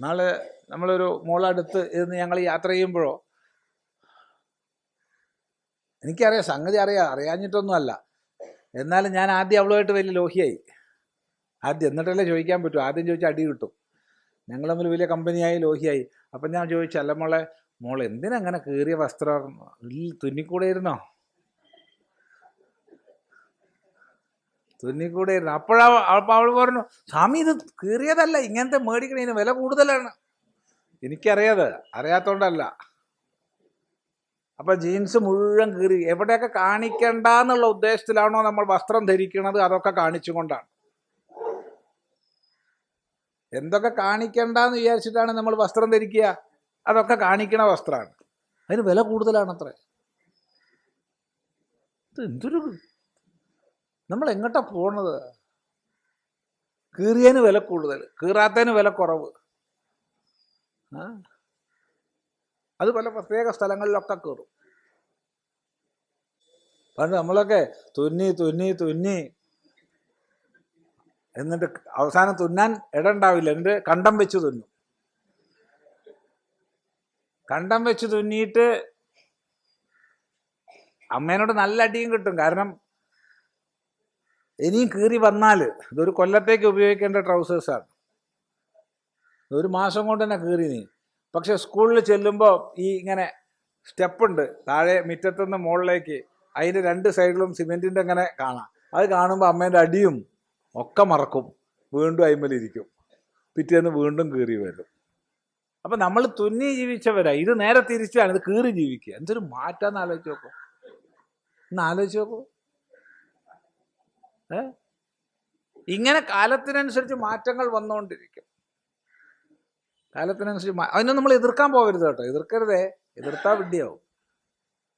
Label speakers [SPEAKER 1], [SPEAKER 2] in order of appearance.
[SPEAKER 1] നാളെ നമ്മളൊരു മോളടുത്ത് ഇരുന്ന് ഞങ്ങൾ യാത്ര ചെയ്യുമ്പോഴോ? എനിക്കറിയാം സംഗതി അറിയാം. അറിയാഞ്ഞിട്ടൊന്നുമല്ല. എന്നാലും ഞാൻ ആദ്യം അവളുമായിട്ട് വലിയ ലോഹിയായി. ആദ്യം എന്നിട്ടല്ലേ ചോദിക്കാൻ പറ്റൂ. ആദ്യം ചോദിച്ചാൽ അടി കിട്ടും. ഞങ്ങൾ തമ്മിൽ വലിയ കമ്പനിയായി ലോഹിയായി. അപ്പം ഞാൻ ചോദിച്ചു അല്ല മോളെ മോൾ എന്തിനങ്ങനെ കീറിയ വസ്ത്രം? ഇല്ല, തുന്നിക്കൂടെയിരുന്നോ തുന്നിക്കൂടെയിരുന്നു അപ്പോഴാ അപ്പം അവൾ പറഞ്ഞു സ്വാമി ഇത് കീറിയതല്ല. ഇങ്ങനത്തെ മേടിക്കണതിന് വില കൂടുതലാണ്. എനിക്കറിയാത് അറിയാത്തോണ്ടല്ല. അപ്പം ജീൻസ് മുഴുവൻ കീറി. എവിടെയൊക്കെ കാണിക്കണ്ട എന്നുള്ള ഉദ്ദേശത്തിലാണോ നമ്മൾ വസ്ത്രം ധരിക്കുന്നത് അതൊക്കെ കാണിച്ചുകൊണ്ടാണ്. എന്തൊക്കെ കാണിക്കണ്ടെന്ന് വിചാരിച്ചിട്ടാണ് നമ്മൾ വസ്ത്രം ധരിക്കുക? അതൊക്കെ കാണിക്കണ വസ്ത്രമാണ് അതിന് വില കൂടുതലാണ് അത്ര എന്തൊരു നമ്മൾ എങ്ങോട്ടാ പോണത്? കീറിയതിന് വില കൂടുതൽ. കീറാത്തതിന് വില കുറവ്. അത് പല പ്രത്യേക സ്ഥലങ്ങളിലൊക്കെ കയറും പണ്ട് നമ്മളൊക്കെ തുന്നി തുന്നി തുന്നി എന്നിട്ട് അവസാനം തുന്നാൻ ഇട ഉണ്ടാവില്ല എന്നിട്ട് കണ്ടം വെച്ച് തുന്നും. കണ്ടം വെച്ച് തുന്നിയിട്ട് അമ്മേനോട് നല്ല അടിയും കിട്ടും. കാരണം ഇനിയും കീറി വന്നാൽ ഇതൊരു കൊല്ലത്തേക്ക് ഉപയോഗിക്കേണ്ട ട്രൗസേഴ്സാണ് ഒരു മാസം കൊണ്ട് തന്നെ കീറി നീ. പക്ഷെ സ്കൂളിൽ ചെല്ലുമ്പോൾ ഈ ഇങ്ങനെ സ്റ്റെപ്പുണ്ട് താഴെ മുറ്റത്തുനിന്ന് മുകളിലേക്ക് അതിന്റെ രണ്ട് സൈഡിലും സിമെന്റിന്റെ ഇങ്ങനെ കാണാം. അത് കാണുമ്പോൾ അമ്മേന്റെ അടിയും ഒക്കെ മറക്കും. വീണ്ടും അയിമലിരിക്കും പിറ്റേന്ന് വീണ്ടും കീറി വരും. അപ്പം നമ്മൾ തുന്നി ജീവിച്ചവരാ. ഇത് നേരെ തിരിച്ചാണ് ഇത് കീറി ജീവിക്കുക. എന്തൊരു മാറ്റാന്ന് ആലോചിച്ച് നോക്കൂ. ഒന്ന് ആലോചിച്ച് നോക്കൂ. ഇങ്ങനെ കാലത്തിനനുസരിച്ച് മാറ്റങ്ങൾ വന്നുകൊണ്ടിരിക്കും കാലത്തിനനുസരിച്ച് അതിനെ നമ്മൾ എതിർക്കാൻ പോകരുത് കേട്ടോ. എതിർക്കരുതേ. എതിർത്താൽ വിഡ്ഢിയാവും.